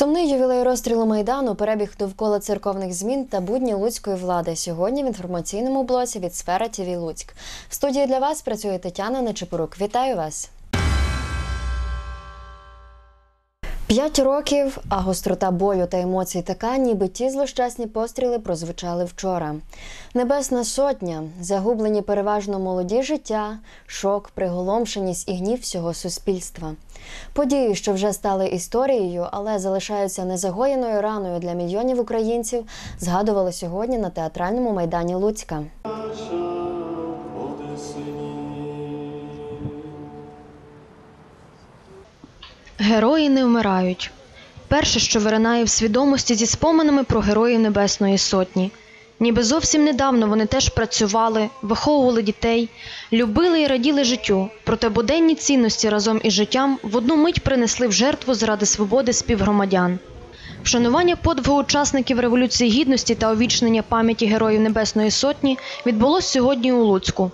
Сумний ювілей розстрілу майдану, перебіг довкола церковних змін та будні луцької влади. Сьогодні в інформаційному блоці від сфера ТІВІ Луцьк. В студії для вас працює Тетяна Нечепорук. Вітаю вас. П'ять років, а гострота болю та емоцій така, ніби ті злощасні постріли прозвучали вчора. Небесна сотня, загублені переважно молоді життя, шок, приголомшеність і гнів всього суспільства. Події, що вже стали історією, але залишаються незагоєною раною для мільйонів українців, згадували сьогодні на театральному майдані Луцька. Герої не вмирають. Перше, що виринає в свідомості зі споминами про героїв Небесної Сотні. Ніби зовсім недавно вони теж працювали, виховували дітей, любили і раділи життю, проте буденні цінності разом із життям в одну мить принесли в жертву заради свободи співгромадян. Вшанування подвигу учасників Революції Гідності та увічнення пам'яті Героїв Небесної Сотні відбулось сьогодні у Луцьку.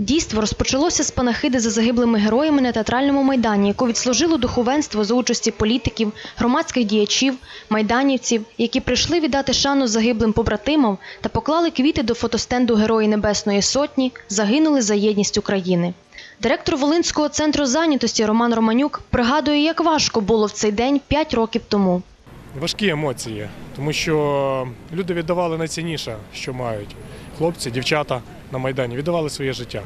Дійство розпочалося з панахиди за загиблими героями на театральному майдані, яку відслужило духовенство за участі політиків, громадських діячів, майданівців, які прийшли віддати шану загиблим побратимам та поклали квіти до фотостенду Герої Небесної Сотні, загинули за єдність України. Директор Волинського центру зайнятості Роман Романюк пригадує, як важко було в цей день 5 років тому. Важкі емоції, тому що люди віддавали найцінніше, що мають. Хлопці, дівчата на Майдані віддавали своє життя.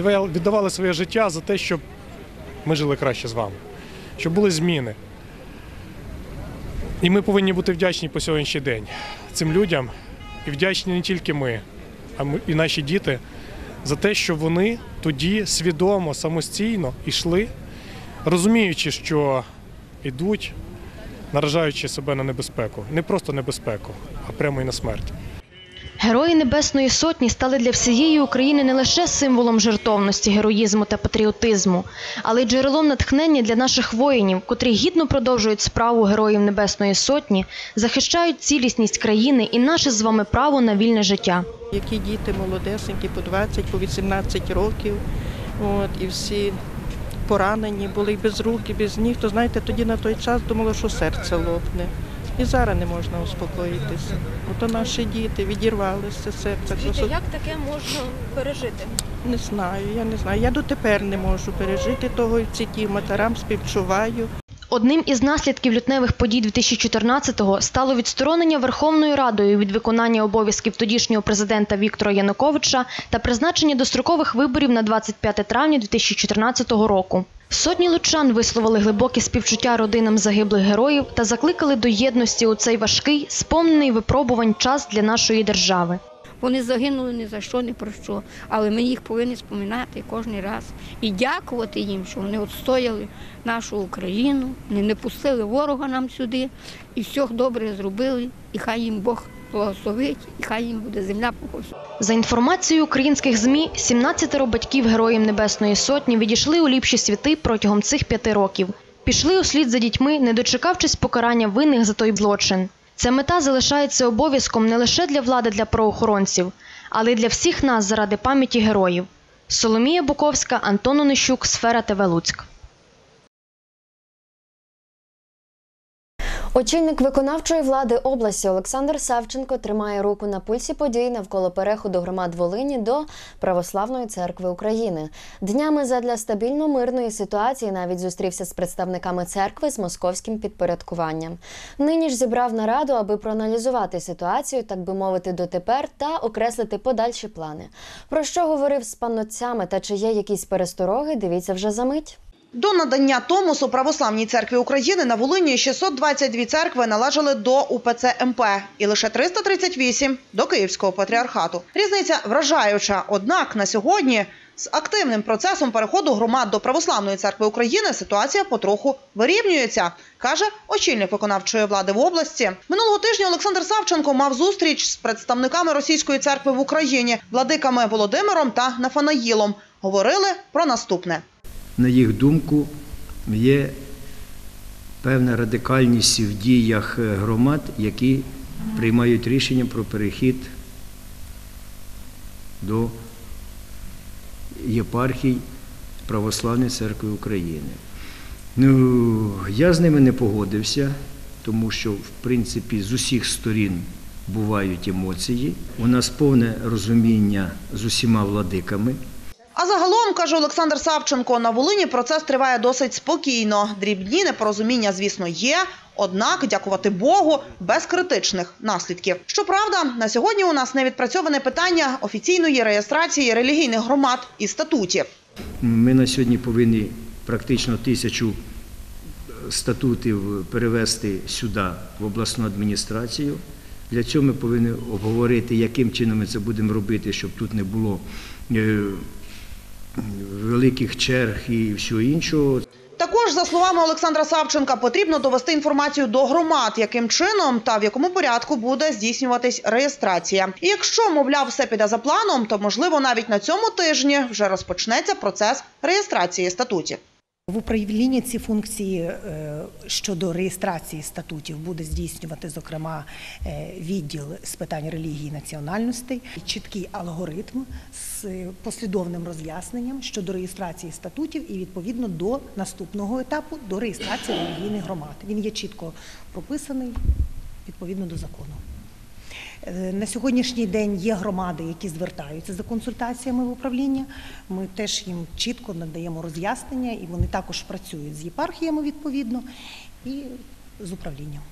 Віддавали- своє життя за те, щоб ми жили краще з вами, щоб були зміни. І ми повинні бути вдячні по сьогоднішній день цим людям. І вдячні не тільки ми, а і наші діти за те, що вони тоді свідомо, самостійно йшли, розуміючи, що йдуть наражаючи себе на небезпеку. Не просто небезпеку, а прямо і на смерть. Герої Небесної Сотні стали для всієї України не лише символом жертовності, героїзму та патріотизму, але й джерелом натхнення для наших воїнів, котрі гідно продовжують справу Героїв Небесної Сотні, захищають цілісність країни і наше з вами право на вільне життя. Які діти молодесенькі, по 20, по 18 років, от, і всі поранені, були без рук, і без ніг, то знаєте, тоді на той час думала, що серце лопне. І зараз не можна успокоїтися. Ото наші діти відірвалися серце. Скажіть, Просто як таке можна пережити? не знаю, я не знаю. Я дотепер не можу пережити того і ці ті матерам співчуваю. Одним із наслідків лютневих подій 2014-го стало відсторонення Верховною Радою від виконання обов'язків тодішнього президента Віктора Януковича та призначення дострокових виборів на 25 травня 2014 року. Сотні лучан висловили глибокі співчуття родинам загиблих героїв та закликали до єдності у цей важкий, сповнений випробувань час для нашої держави. Вони загинули ні за що, ні про що. Але ми їх повинні споминати кожен раз і дякувати їм, що вони відстояли нашу Україну, не, пустили ворога нам сюди і все добре зробили. І хай їм Бог благословить, і хай їм буде земля покосу. За інформацією українських ЗМІ, 17 батьків Героїв Небесної Сотні відійшли у ліпші світи протягом цих п'яти років. Пішли услід за дітьми, не дочекавшись покарання винних за той злочин. Ця мета залишається обов'язком не лише для влади для правоохоронців, але й для всіх нас заради пам'яті героїв. Соломія Буковська, Антон Онищук, Сфера ТВ Луцьк. Очільник виконавчої влади області Олександр Савченко тримає руку на пульсі подій навколо переходу громад Волині до Православної церкви України. Днями задля стабільно мирної ситуації навіть зустрівся з представниками церкви з московським підпорядкуванням. Нині ж зібрав нараду, аби проаналізувати ситуацію, так би мовити, дотепер та окреслити подальші плани. Про що говорив з панотцями та чи є якісь перестороги, дивіться вже за мить. До надання Томосу Православній церкві України на Волині 622 церкви належали до УПЦ МП і лише 338 – до Київського патріархату. Різниця вражаюча. Однак на сьогодні з активним процесом переходу громад до Православної церкви України ситуація потроху вирівнюється, каже очільник виконавчої влади в області. Минулого тижня Олександр Савченко мав зустріч з представниками російської церкви в Україні, владиками Володимиром та Нафанаїлом. Говорили про наступне. На їх думку, є певна радикальність в діях е, громад, які приймають рішення про перехід до єпархій Православної церкви України. Ну, я з ними не погодився, тому що в принципі з усіх сторін бувають емоції. У нас повне розуміння з усіма владиками. А загалом, каже Олександр Савченко, на Волині процес триває досить спокійно. Дрібні непорозуміння, звісно, є. Однак, дякувати Богу, без критичних наслідків. Щоправда, на сьогодні у нас не відпрацьоване питання офіційної реєстрації релігійних громад і статутів. Ми на сьогодні повинні практично тисячу статутів перевести сюди, в обласну адміністрацію. Для цього ми повинні обговорити, яким чином ми це будемо робити, щоб тут не було е, великих черг і всього іншого. Також, за словами Олександра Савченка, потрібно довести інформацію до громад, яким чином та в якому порядку буде здійснюватись реєстрація. І якщо, мовляв, все піде за планом, то можливо навіть на цьому тижні вже розпочнеться процес реєстрації статутів. В управлінні ці функції е, щодо реєстрації статутів буде здійснювати, зокрема, е, відділ з питань релігії і національностей, чіткий алгоритм з послідовним роз'ясненням щодо реєстрації статутів і відповідно до наступного етапу до реєстрації релігійних громад. Він є чітко прописаний відповідно до закону. Е, На сьогоднішній день є громади, які звертаються за консультаціями в управління. Ми теж їм чітко надаємо роз'яснення, і вони також працюють з єпархіями відповідно і з управлінням.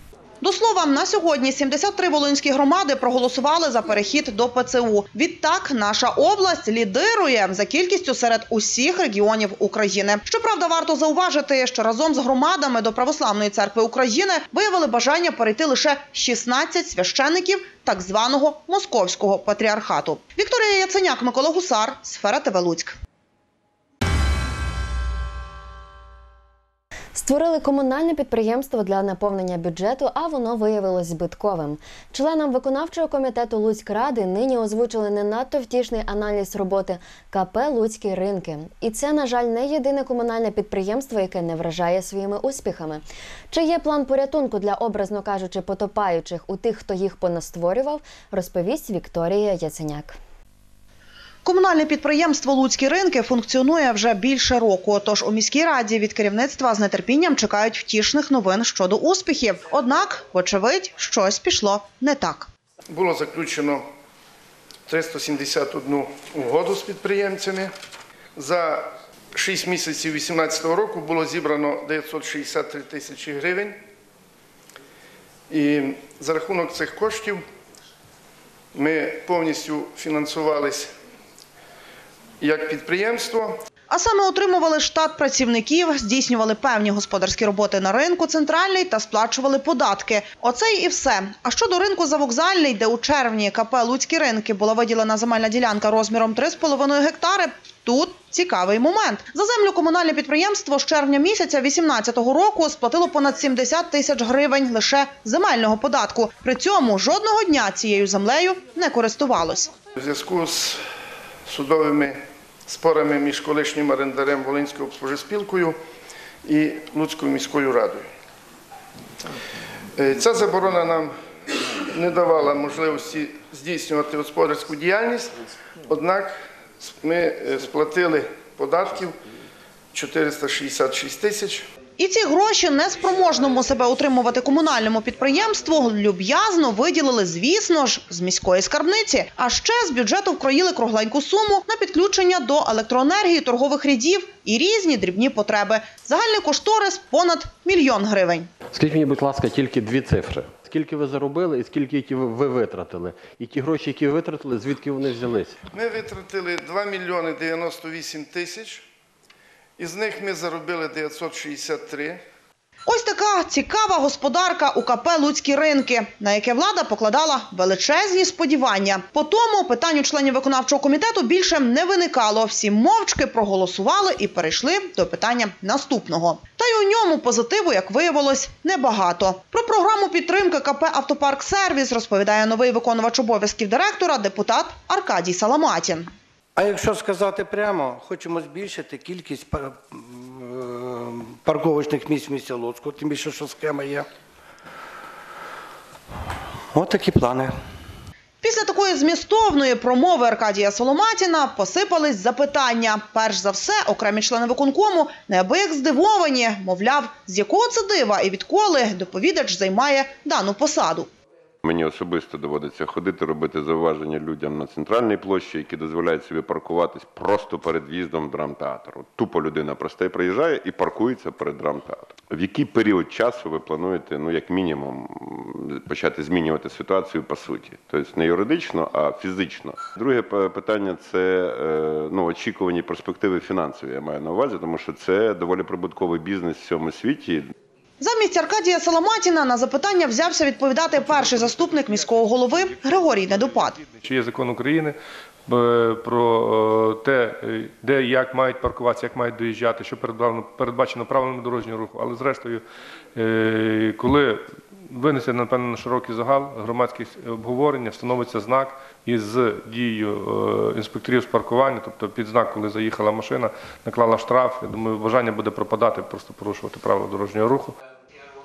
До слова, на сьогодні 73 волинські громади проголосували за перехід до ПЦУ. Відтак, наша область лідирує за кількістю серед усіх регіонів України. Щоправда, варто зауважити, що разом з громадами до Православної церкви України виявили бажання перейти лише 16 священиків так званого московського патріархату. Вікторія Яценяк, Микола Гусар, сфера ТВ Луцьк. Створили комунальне підприємство для наповнення бюджету, а воно виявилось збитковим. Членам виконавчого комітету Луцькради нині озвучили не надто втішний аналіз роботи КП Луцькі ринки. І це, на жаль, не єдине комунальне підприємство, яке не вражає своїми успіхами. Чи є план порятунку для, образно кажучи, потопаючих у тих, хто їх понастворював, розповість Вікторія Яценяк. Комунальне підприємство Луцькі ринки функціонує вже більше року. Тож у міській раді від керівництва з нетерпінням чекають втішних новин щодо успіхів. Однак, вочевидь, щось пішло не так. Було заключено 371 угоду з підприємцями. За 6 місяців 2018 року було зібрано 963 тисячі гривень. І за рахунок цих коштів ми повністю фінансувались як підприємство, А саме отримували штат працівників, здійснювали певні господарські роботи на ринку центральний та сплачували податки. Оце і все. А щодо ринку завокзальний, де у червні КП Луцькі ринки була виділена земельна ділянка розміром 3,5 гектари. Тут цікавий момент. За землю комунальне підприємство з червня місяця 2018 року сплатило понад 70 тисяч гривень лише земельного податку. При цьому жодного дня цією землею не користувалось. У зв'язку з судовими спорами між колишнім орендарем Волинською спілкою і Луцькою міською радою. Е, Ця заборона нам не давала можливості здійснювати господарську діяльність, однак ми е, сплатили податків 466 тисяч. І ці гроші неспроможному себе утримувати комунальному підприємству люб'язно виділили, звісно ж, з міської скарбниці. А ще з бюджету вкроїли кругленьку суму на підключення до електроенергії, торгових рядів і різні дрібні потреби. Загальний кошторис понад мільйон гривень. Скажіть мені, будь ласка, тільки дві цифри. Скільки ви заробили і скільки ви- ви витратили? І ті гроші, які ви витратили, звідки вони взялися? Ми витратили 2 мільйони 98 тисяч, із них ми заробили 963. Ось така цікава господарка у КП Луцькі ринки, на яке влада покладала величезні сподівання. По тому питанню членів виконавчого комітету більше не виникало. Всі мовчки проголосували і перейшли до питання наступного. Та й у ньому позитиву, як виявилось, небагато. Про програму підтримки КП Автопарк Сервіс розповідає новий виконувач обов'язків директора, депутат Аркадій Саламатін. А якщо сказати прямо, хочемо збільшити кількість пар- парковочних місць в місті Луцьку, тим більше, що схема є. От такі плани. Після такої змістовної промови Аркадія Соломатіна посипались запитання. Перш за все, окремі члени виконкому неабияк здивовані, мовляв, з якого це дива і відколи доповідач займає дану посаду. Мені особисто доводиться ходити, робити зауваження людям на центральній площі, які дозволяють собі паркуватись просто перед в'їздом в драмтеатр. От Тупо людина просто приїжджає і паркується перед драмтеатром. В який період часу ви плануєте, ну як мінімум, почати змінювати ситуацію по суті? Тобто не юридично, а фізично. Друге питання це е, ну, очікувані перспективи фінансові. Я маю на увазі, тому що це доволі прибутковий бізнес в цьому світі. Замість Аркадія Соломатіна на запитання взявся відповідати перший заступник міського голови Григорій Недопад. Чи є закон України е, про е, те, е, де як мають паркуватися, як мають доїжджати, що передбачено, правилами дорожнього руху. Але зрештою, коли винесе, напевно, на широкий загал громадських обговорення, встановиться знак із дією інспекторів з паркування, тобто під знак, коли заїхала машина, наклала штраф. Я думаю, бажання буде пропадати, просто порушувати правила дорожнього руху.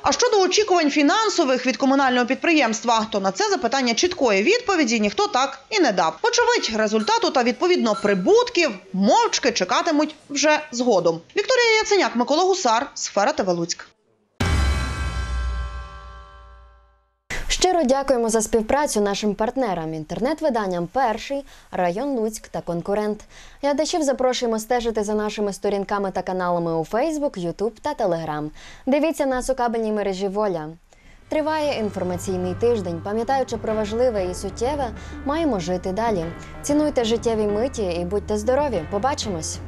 А щодо очікувань фінансових від комунального підприємства, то на це запитання чіткої відповіді ніхто так і не дав. Очевидь, результату та відповідно прибутків мовчки чекатимуть вже згодом. Вікторія Яценяк, Микола Гусар, Сфера ТВ Щиро дякуємо за співпрацю нашим партнерам, інтернет-виданням Перший, район Луцьк та конкурент. Глядачів запрошуємо стежити за нашими сторінками та каналами у Фейсбук, Ютуб та Телеграм. Дивіться нас у кабельній мережі Воля. Триває інформаційний тиждень. Пам'ятаючи про важливе і суттєве, маємо жити далі. Цінуйте життєві миті і будьте здорові. Побачимось!